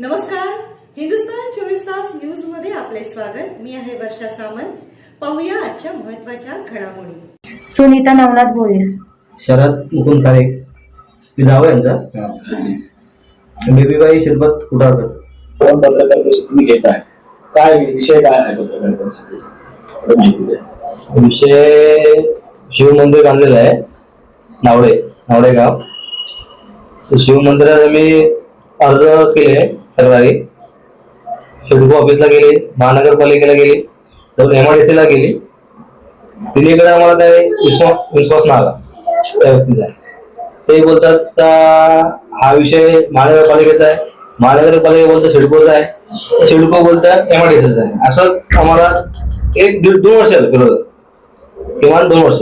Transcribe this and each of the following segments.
नमस्कार. हिंदुस्तान चोवीस तास न्यूजमध्ये आपले स्वागत. मी आहे वर्षा सामंत. पाहूया आजच्या महत्त्वाच्या घडामोडी. सुनीता नवनाथ भोईर. शरद मुकुंद खारे मी जावं यांचा. बेबीबाई शिरपत कुटाळकर कोण पत्रकार परिषद तुम्ही घेताय काय विषय काय आहे पत्रकार परिषदेचा? माहिती द्या. विषय शिवमंदिर बांधलेलं आहे. नावडे. नावडे गाव शिवमंदिरात आम्ही अर्ज केले. करणारे शेडको ऑफिसला गेले महानगरपालिकेला गेले जाऊन एम आय ला गेली. तिन्हीकडे आम्हाला काय विश्वास विश्वास नाही आला. त्या व्यक्तीचा. ते बोलतात हा विषय महानगरपालिकेचा आहे. महानगरपालिका बोलतं शेडकोचा आहे. शेडको बोलतं एम आय आहे. असं आम्हाला एक दीड दोन वर्ष झालं फिरवलं किमान दोन वर्ष.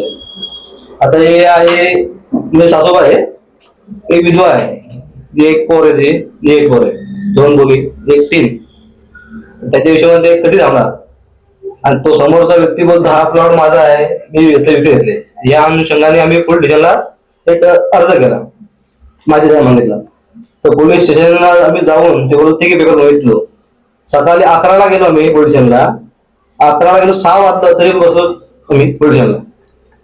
आता हे आहे सासोबा आहे. एक विधवा आहे. एक पोर आहे ते एक पोर आहे. दोन मुली एक तीन. त्याच्या हिशोबाने ते कधी धावणार? आणि तो समोरचा व्यक्ती बोलतो हा प्लॉट माझा आहे मी घेतले विकत घेतले. या अनुषंगाने आम्ही पोलीस स्टेशनला एक अर्ज केला. माझ्या त्या मागितला. तर पोलीस स्टेशनला आम्ही जाऊन ते बोलतो ठीक आहे पेपर बघितलो सकाळी अकराला गेलो आम्ही पोलीस स्टेशनला अकराला गेलो सहा वाजता तरी बसलो आम्ही पोलीस स्टेशनला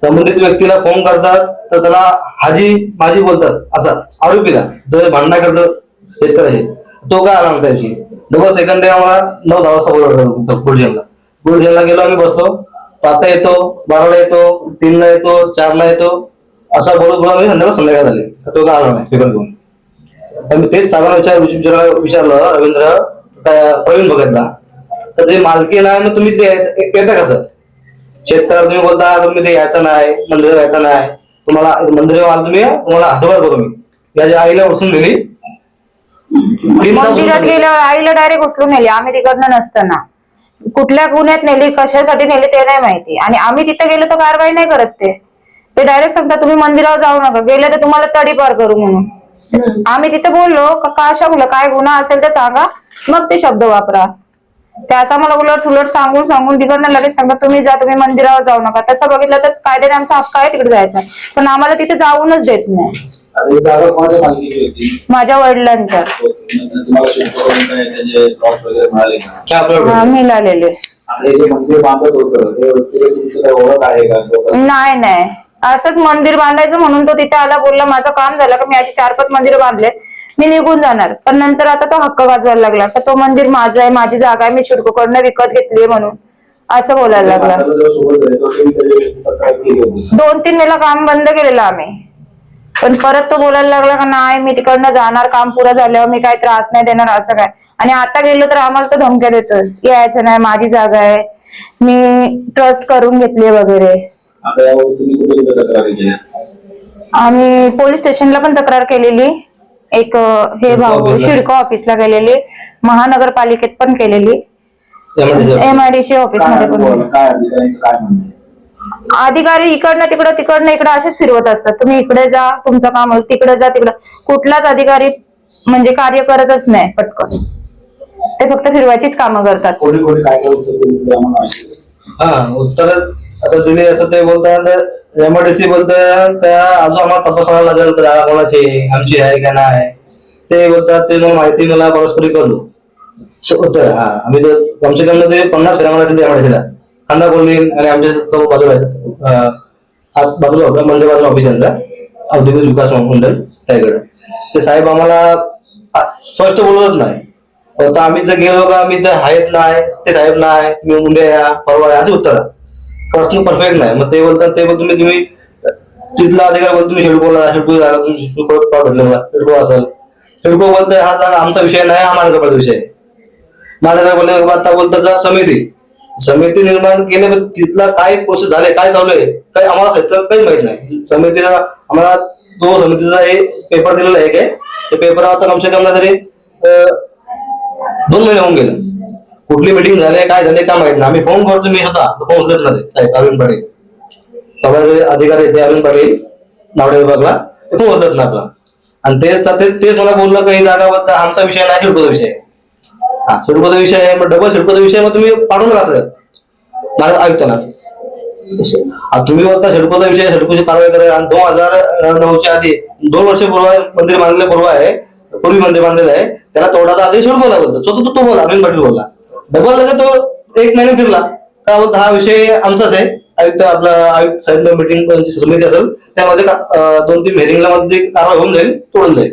संबंधित व्यक्तीला फोन करतात तर त्याला हाजी माझी बोलतात असा आरोपीला. जो भांडणा करतो शेतकऱ्याशी तो काय आला नव्हता त्याची? डबल सेकंड डे आम्हाला नऊ दहा वाजता बोलवलं पोलीस स्टेशनला गेलो आम्ही बसलो. पाचला येतो बाराला येतो तीनला येतो चारला येतो. असा बोलत बोलत संध्याकाळ संध्याकाळ झाली. तर तो काय आला नाही पेपर घेऊन. तर मी तेच सगळ्यांना विचार विचारलं विचारलं रवींद्र प्रवीण भगतला तर ते मालकी नाही मग तुम्ही ते येता कसं शेतकऱ्याला तुम्ही बोलता तुम्ही ते यायचं नाही मंदिर यायचं नाही. तुम्हाला मंदिर आला तुम्ही तुम्हाला हातभार करू मी. याच्या आईला उठून दिली मंदिरात गेल्यावर आईला डायरेक्ट उचलून नेली. आम्ही तिकडनं नसताना. कुठल्या गुन्ह्यात नेली कशासाठी नेली ते नाही माहिती. आणि आम्ही तिथे गेलो तर कारवाई नाही करत ते. ते डायरेक्ट सांगतात तुम्ही मंदिरावर जाऊ नका. गेले तर तुम्हाला तडीपार करू म्हणून. आम्ही तिथे बोललो का कशा मुलं? काय गुन्हा असेल ते सांगा. मग ते शब्द वापरा. ते असं मला उलट सुलट सांगून सांगून तिकडनं लगेच सांगतात तुम्ही जा तुम्ही मंदिरावर जाऊ नका. तसं बघितलं तर कायद्याने आमचा हक्क आहे तिकडे जायचा. पण आम्हाला तिथे जाऊनच देत नाही. आता ही जागा कोणाच्या मालकीची होती? माझ्या वडिलांच्या. तुम्हाला शेतकऱ्यांना काय त्याचे लॉस वगैरे मिळाले का? हे आपलं मिळालेले. आणि हे जे मंदिर बांधत होतं ते व्यक्तीला तुमचं काय ओळख आहे का? किंवा कसं? नाही नाही. असंच मंदिर बांधायचं म्हणून तो तिथे आला बोलला माझं काम झालं का? मी अशी चार पाच मंदिर बांधले मी निघून जाणार. पण नंतर आता तो हक्क गाजवायला लागला. का तो मंदिर माझं आहे माझी जागा आहे मी चिडकोकडनं विकत घेतली म्हणून. असं बोलायला लागला. होती. का? दोन तीन वेळेला काम बंद केलेलं आम्ही. पण परत तो बोलायला लागला का नाही मी तिकडनं जाणार काम पुरं झाल्यावर मी काय त्रास नाही देणार असं काय. आणि आता गेलो तर आम्हाला तो धमक्या देतोय यायचं नाही माझी जागा आहे मी ट्रस्ट करून घेतली वगैरे. आम्ही पोलीस स्टेशनला पण तक्रार केलेली. एक हे भाऊ ऑफिसला? शिडको ऑफिसला गेलेली. महानगरपालिकेत पण केलेली. एम आय डी सी ऑफिसमध्ये पण? अधिकारी इकडनं तिकडं तिकडनं इकडं असेच फिरवत असतात. तुम्ही इकडे जा तुमचं काम होईल तिकडे जा तिकडं. कुठलाच अधिकारी म्हणजे कार्य करतच नाही पटकन. ते फक्त फिरवायचीच कामं करतात. कोणी कोणी काय काय उत्तर दिलं ते आम्हाला माहिती आहे. हा उत्तर. आता तुम्ही असं ते बोलतात एमआयडीसी बोलतात त्या अजून आम्हाला तपासावं लागेल जागा कोणाची आहे, आमची आहे का नाही. ते बोलतात ते मग माहिती मला परस्परी करू. होतं हा. आम्ही तर कमसे कम ते पन्नास ग्राम मारायचे एमआयडीसीला खांदा कोल्ही आणि आमच्या तो बाजूला आहेत. अं, आत बाजूला होता म्हणजे बाजूला ऑफिस यांचा औद्योगिक विकास मंडळ त्याकडे. ते साहेब आम्हाला आ, स्पष्ट बोलतच नाही. आता आम्ही जर गेलो का आम्ही तर आहेत नाही ते साहेब नाही मी उद्या या परवा या असे उत्तर. प्रश्न परफेक्ट नाही. मग ते बोलतात ते बघ तुम्ही तुम्ही तिथला अधिकार बोलतो तुम्ही शेडकोला शेडको तुम्ही शेडको असेल शेडको बोलतोय हा जागा आमचा विषय नाही हा महानगरपालिका विषय. आहे बोलले आता बोलतात समिती. समिती निर्माण केले पण तिथला काय प्रोसेस झाले काय चालू आहे काही आम्हाला सध्या काही माहीत नाही. समितीला आम्हाला तो समितीचा हे पेपर दिलेला आहे काय ते पेपर आता कमसे कम तरी दोन महिने होऊन गेले. कुठली मीटिंग झाली काय झाले काय माहीत नाही. आम्ही फोन करतो मी होता. तो फोन उचलत नाही. साहेब अरविंद पाटील. सगळे अधिकारी ते अरविंद पाटील नावडे विभागला. ते फोन उचलत नाही आपला. आणि तेच ते तेच मला बोललं काही जागाबद्दल आमचा विषय नाही शिडकोचा विषय. हा शिडकोचा विषय आहे मग डबल शिडकोचा विषय मग तुम्ही पाठवून का सर मला आयुक्तांना तुम्ही बोलता शिडकोचा विषय शिडकोची कारवाई करा. आणि दोन हजार नऊच्या आधी दोन वर्ष पूर्व मंदिर बांधले पूर्व आहे. पूर्वी मंदिर बांधलेलं आहे. त्याला तोडाचा आधी शिडकोला बोलतो. तो तो बोला अरविंद पाटील बोलला. डबल तो एक महिना फिरला. का बोलतो हा विषय आमचाच आहे. आयुक्त आपला आयुक्त साहेब मिटिंग समिती असेल त्यामध्ये दोन तीन हेरिंगला मध्ये कारवाई होऊन जाईल तोडून जाईल.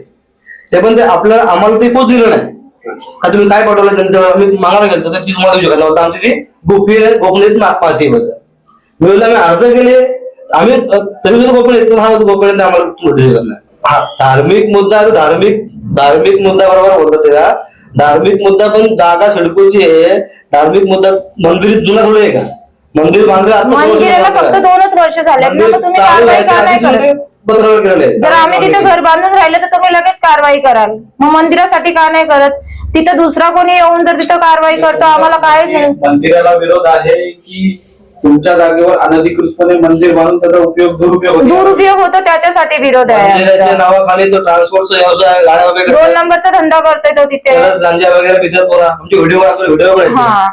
ते पण ते आपल्याला आम्हाला ते पोच दिलं नाही. का तुम्ही काय पाठवलं त्यांचं? आम्ही मागायला गेलो तर ती तुम्हाला देऊ शकत नव्हतं आमची ती गोपनीय गोपनीय माहिती बद्दल आम्ही अर्ज केले. आम्ही तरी सुद्धा गोपनीय हा गोपनीय आम्हाला शकत नाही. हा धार्मिक मुद्दा धार्मिक धार्मिक मुद्दा बरोबर बोलतो त्याला धार्मिक मुद्दा पण जागा सिडकोची आहे. धार्मिक मुद्दा मंदिर जुना थोडी आहे का? मंदिर मंदिराला फक्त. दोनच वर्ष झाले मग तुम्ही कारवाई का नाही करत. जर आम्ही तिथे घर बांधून राहिलो तर तुम्ही लगेच कारवाई कराल. मग मंदिरासाठी का नाही करत? तिथं दुसरा कोणी येऊन जर तिथं कारवाई करतो आम्हाला काहीच नाही. मंदिराला विरोध आहे की तुमच्या जागेवर अनधिकृतपणे मंदिर बांधून त्याचा उपयोग दुरुपयोग होतो. दुरुपयोग होतो त्याच्यासाठी विरोध आहे मंदिराच्या आमचा. नावाखाली तो ट्रान्सपोर्टचा व्यवसाय गाड्या वगैरे दोन करतात. नंबरचा धंदा करतोय तो तिथे. गांजा वगैरे पितात पोरा. आमचे व्हिडिओ आपण व्हिडिओ हा.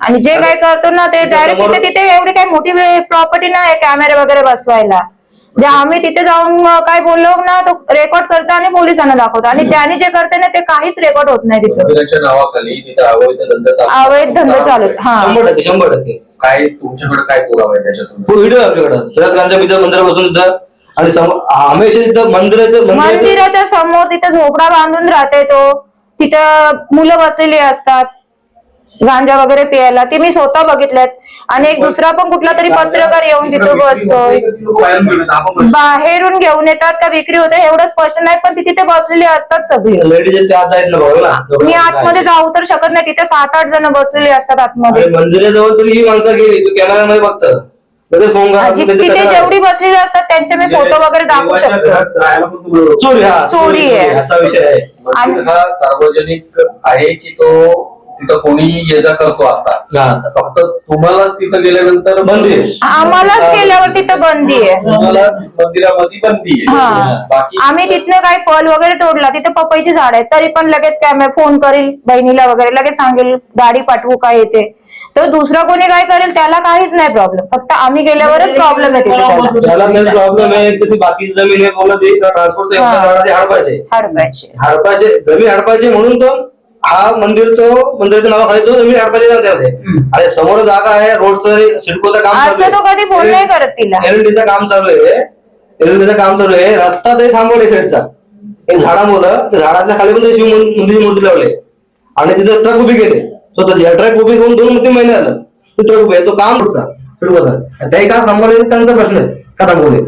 आणि जे काय करतो ना ते डायरेक्ट तिथे तिथे एवढी काही मोठी प्रॉपर्टी नाही कॅमेरे वगैरे बसवायला. जे आम्ही तिथे जाऊन काय बोललो ना तो रेकॉर्ड करतो आणि पोलिसांना दाखवतो. आणि त्यांनी जे करते ना ते काहीच रेकॉर्ड होत नाही तिथं. मंदिराच्या नावाखाली तिथे अवैध धंदा चालतो. अवैध धंदे चालू आहेत. हा. शंभर टक्के शंभर टक्के. काय तुमच्याकडे काय पुरावा आहे त्याच्या संदर्भात? तो व्हिडिओ आहे आपल्याकडे त्याच्यात गांजा पितात मंदिरापासून तिथं आणि हमेशा तिथं मंदिराचं मंदिराचं मंदिराच्या समोर तिथं झोपडा बांधून राहते तो. तिथं मुलं बसलेली असतात. गांजा वगैरे प्यायला ते मी स्वतः बघितल्यात आणि एक दुसरा पण कुठला तरी पत्रकार येऊन तिथं बसतोय. बाहेरून घेऊन येतात. का विक्री होते एवढं स्पष्ट नाही पण ती तिथे बसलेली असतात सगळी. मी आतमध्ये जाऊ तर शकत नाही तिथे सात आठ जण बसलेले असतात आतमध्ये. ही तिथे जेवढी बसलेली असतात त्यांचे मी फोटो वगैरे दाखवू शकतो. चोरी आहे. असा विषय आहे. सार्वजनिक आहे की तो तिथं कोणी ये जा करतो आता. हा. फक्त तुम्हालाच तिथं गेल्यानंतर बंदी आहे. आम्हालाच गेल्यावर तिथं बंदी आहे. तुम्हाला मंदिरामध्ये बंदी आहे. हा. बाकी आम्ही तिथनं काही फल वगैरे तोडला तिथे पपईची झाड आहेत. तरी पण लगेच काय मी फोन करील बहिणीला वगैरे लगेच सांगेल गाडी पाठवू काय येते तर दुसरं कोणी काय करेल त्याला काहीच नाही प्रॉब्लेम फक्त आम्ही गेल्यावरच प्रॉब्लेम आहे तिथे त्याला. त्याला मेन प्रॉब्लेम आहे की ती बाकी जमीन आहे पूर्ण ती ट्रान्सपोर्टचं हा. हडपायचे हडपायचे हडपायचे जमीन हडपायचे म्हणून तो हा मंदिर तो मंदिराच्या नावाखाली तो जमीन त्यामध्ये आणि समोर जागा आहे रोडचं सिडकोचं काम असं तो कधी फोन नाही करत तिला. एलईडीचं काम चालू आहे. एलईडीचं काम चालू आहे. रस्ता ते थांबवले साईडचा एक झाडामुळं त्या झाडाच्या खाली पण ते शिव मंदिराची मूर्ती लावले. आणि तिथे ट्रक उभी केले. स्वतः ट्रक उभी करून दोन तीन महिने झालं. तो ट्रक उभी आहे. तो काम पुढचा सिडकोचा. त्याही का थांबवले त्यांचा प्रश्न आहे. का थांबवले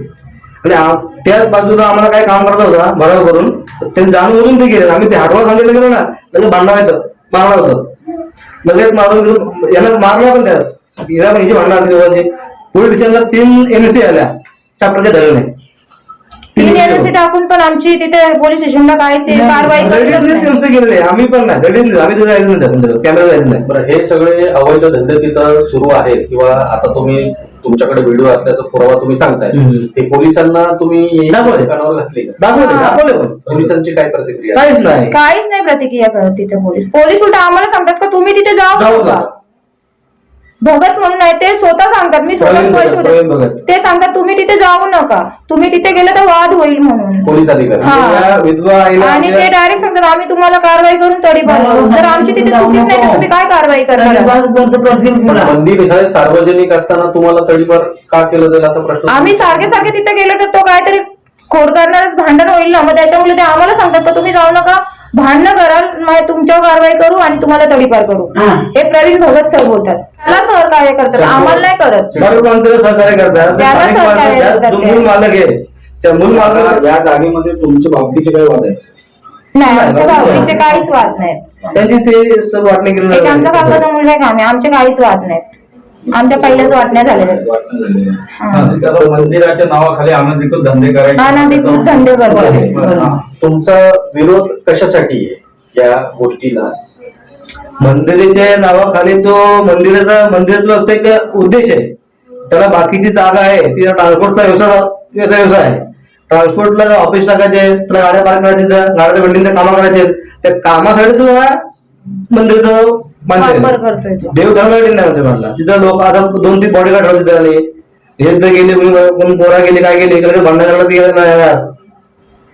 आणि आ- त्याच बाजूला आम्हाला काय काम करायचं होता भराव करून. तर ते जाणून उरून ते गेले. आम्ही ते हटवा सांगितलं गेलं ना लगेच भांडण येतं मारणार होतं. लगेच मारून घेऊन यांना मारला पण त्यात हिरा पण हिची भांडण दोघांची पोलीस स्टेशनला तीन एनसी आल्या. चॅप्टर काही झालं नाही तीन एनओसी टाकून पण आमची तिथे पोलीस स्टेशनला काहीच कारवाई. एनसी गेलेले आम्ही पण नाही. लेडीज आम्ही तिथे जायचं नाही कॅमेरा जायचं नाही. बरं हे सगळे अवैध धंदे तिथं सुरू आहेत किंवा आता तुम्ही तुमच्याकडे व्हिडिओ असल्याचा पुरावा तुम्ही सांगताय. ते पोलिसांना तुम्ही दाखवले. दुकानावर घातले का दाखवले. दाखवले पण पोलिसांची काय प्रतिक्रिया काहीच नाही काहीच नाही प्रतिक्रिया करत तिथे पोलीस पोलीस उलट आम्हाला सांगतात का तुम्ही तिथे जाऊ जाऊ नका नका. भगत म्हणून आहे ते स्वतः सांगतात मी स्वतः प्रवीण स्पष्ट भगत, प्रवीण होते भगत. ते सांगतात तुम्ही तिथे जाऊ नका. तुम्ही तिथे गेले तर वाद होईल म्हणून. पोलीस अधिकारी. हा. त्या विधवा आईला आणि ते आपल्या- डायरेक्ट सांगतात आम्ही तुम्हाला कारवाई करून तडी बनवू जर आमची तिथे चुकीच नाही तर तुम्ही काय कारवाई करणार? मंदिर हे सार्वजनिक असताना तुम्हाला तडीपार का केलं जाईल असा प्रश्न आम्ही सारखे सारखे तिथे गेलो तर तो काहीतरी खोड करणारच भांडण होईल ना? मग त्याच्यामुळे ते आम्हाला सांगतात का तुम्ही जाऊ नका. भांडणं कराल मग तुमच्यावर कारवाई करू आणि तुम्हाला तडीपार करू. हे. प्रवीण भगत सर बोलतात. त्याला सहकार्य करतात आम्हाला नाही करत. बरोबर सहकार्य करतात. त्याला सहकार्य करतात. मालक आहे. त्या मूळ मालक या जागेमध्ये तुमच्या भावकीचे काय वाद आहे नाही आमच्या भावडीचे काहीच वाद नाहीत. त्यांची ते वाटणी आमचा काकाचा मुलगा आहे आमचे काहीच वाद नाहीत. आमच्या पहिल्याच वाटण्या झालेल्या आहेत. वाटणं झालेलं आहे. हा. हा, त्याला मंदिराच्या नावाखाली अनधिकृत धंदे करायचे अनधिकृत धंदे. हा. तुमचा विरोध कशासाठी आहे या गोष्टीला मंदिराच्या नावाखाली तो मंदिराचा मंदिराचा फक्त एक उद्देश आहे त्याला बाकीची जागा आहे तिला ट्रान्सपोर्टचा व्यवसाय व्यवसाय व्यवसाय आहे ट्रान्सपोर्टला ऑफिस टाकायचे त्याला गाड्या पार्क करायचे गाड्याच्या बिल्डिंगच्या कामं करायचे त्या कामासाठी तो हा मंदिराचा वापर बांधलेला करतोय तो. देव धर्मासाठी नाही म्हणते मला तिथं लोक आता दोन तीन बॉडीगार्ड ठेवले तिथे हे जर गेले कोणी कोण पोरा गेले काय गेले इकडे भांडण ते नाही यार.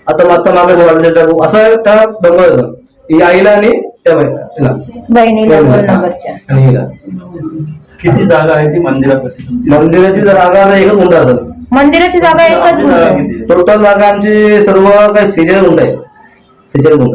आता मागचा मागे टाकू. असं त्या दोघं ही आईला आणि त्या बाईला तिला. बहिणीला दोन नंबरच्या. आणि हिला. किती जागा आहे ती मंदिरासाठी? तुमची? मंदिराची जर जागा आता एकच गुंडा असेल. मंदिराची जागा एकच किती आहे? टोटल जागा आमची सर्व काही सिजन गुंड आहे. सिजन गुंड